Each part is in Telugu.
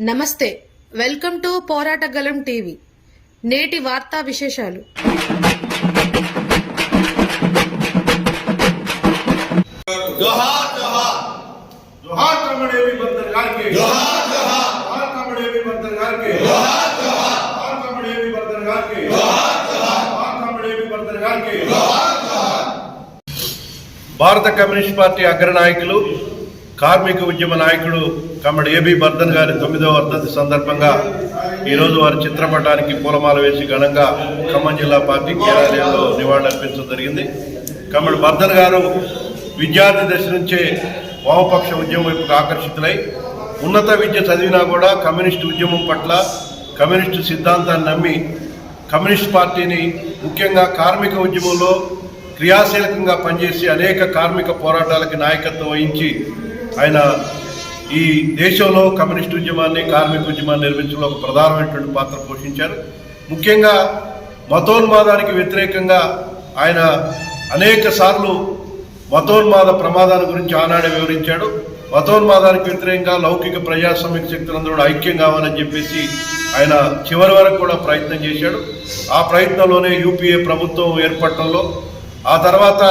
నమస్తే వెల్కమ్ టు పోరాటగలం టీవీ. నేటి వార్తా విశేషాలు. భారత కమ్యూనిస్ట్ పార్టీ అగ్రనాయకులు కార్మిక ఉద్యమ నాయకుడు కమ్మడి ఏబి బర్ధన్ గారి తొమ్మిదవ వర్ధంతి సందర్భంగా ఈరోజు వారి చిత్రపటానికి పూలమాల వేసి ఘనంగా ఖమ్మం జిల్లా పార్టీ కార్యాలయంలో నివాళులర్పించడం జరిగింది. కమ్మడి బర్ధన్ గారు విద్యార్థి దశ నుంచే వామపక్ష ఉద్యమం వైపుకు ఆకర్షితులై ఉన్నత విద్య చదివినా కూడా కమ్యూనిస్టు ఉద్యమం పట్ల కమ్యూనిస్టు సిద్ధాంతాన్ని నమ్మి కమ్యూనిస్ట్ పార్టీని ముఖ్యంగా కార్మిక ఉద్యమంలో క్రియాశీలకంగా పనిచేసి అనేక కార్మిక పోరాటాలకి నాయకత్వం వహించి ఆయన ఈ దేశంలో కమ్యూనిస్ట్ ఉద్యమాన్ని కార్మిక ఉద్యమాన్ని నిర్మించడంలో ఒక ప్రధానమైనటువంటి పాత్ర పోషించారు. ముఖ్యంగా మతోన్మాదానికి వ్యతిరేకంగా ఆయన అనేక సార్లు మతోన్మాద ప్రమాదాల గురించి ఆనాడే వివరించాడు. మతోన్మాదానికి వ్యతిరేకంగా లౌకిక ప్రజాస్వామిక శక్తులందరూ ఐక్యం కావాలని చెప్పేసి ఆయన చివరి వరకు కూడా ప్రయత్నం చేశాడు. ఆ ప్రయత్నంలోనే యూపీఏ ప్రభుత్వం ఏర్పడటంలో ఆ తర్వాత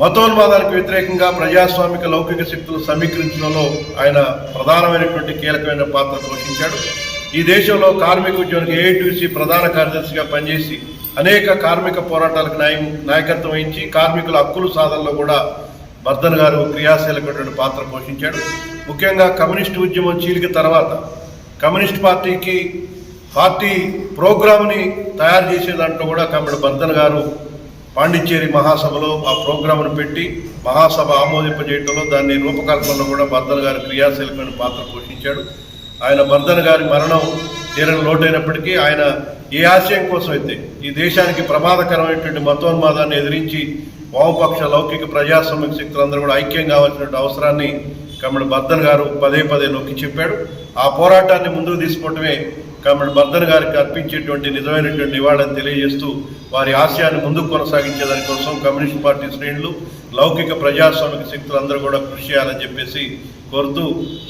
మతోన్మాదానికి వ్యతిరేకంగా ప్రజాస్వామిక లౌకిక శక్తులు సమీకరించడంలో ఆయన ప్రధానమైనటువంటి కీలకమైన పాత్ర పోషించాడు. ఈ దేశంలో కార్మిక ఉద్యోగానికి ఏఐటీసీ ప్రధాన కార్యదర్శిగా పనిచేసి అనేక కార్మిక పోరాటాలకు నాయం నాయకత్వం వహించి కార్మికుల హక్కుల సాధనలో కూడా బర్ధన్ గారు క్రియాశీలకమైనటువంటి పాత్ర పోషించాడు. ముఖ్యంగా కమ్యూనిస్ట్ ఉద్యమం చీలిక తర్వాత కమ్యూనిస్ట్ పార్టీకి పార్టీ ప్రోగ్రామ్ని తయారు చేసే దాంట్లో కూడా కమ్మడి బర్ధన్ గారు పాండిచ్చేరి మహాసభలో ఆ ప్రోగ్రామ్ను పెట్టి మహాసభ ఆమోదింపజేయడంలో దాన్ని రూపకల్పనలో కూడా బర్దన్ గారు క్రియాశీలకమైన పాత్ర పోషించాడు. ఆయన బర్దన్ గారి మరణం తీరని లోటైనప్పటికీ ఆయన ఏ ఆశయం కోసం అయితే ఈ దేశానికి ప్రమాదకరమైనటువంటి మతోన్మాదాన్ని ఎదిరించి వామపక్ష లౌకిక ప్రజాస్వామిక శక్తులందరూ కూడా ఐక్యం కావాల్సినటువంటి అవసరాన్ని కమ్మడి బర్దన్ గారు పదే పదే నొక్కి చెప్పాడు. ఆ పోరాటాన్ని ముందుకు తీసుకోవటమే కాబట్టి బర్దర్ గారికి అర్పించేటువంటి నిజమైనటువంటి నివాళిని తెలియజేస్తూ వారి ఆశయాన్ని ముందుకు కొనసాగించే దానికోసం కమ్యూనిస్ట్ పార్టీ శ్రేణులు లౌకిక ప్రజాస్వామిక శక్తులందరూ కూడా కృషి చేయాలని చెప్పేసి కోరుతూ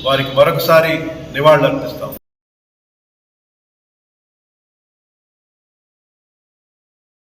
వారికి మరొకసారి నివాళులు అర్పిస్తాం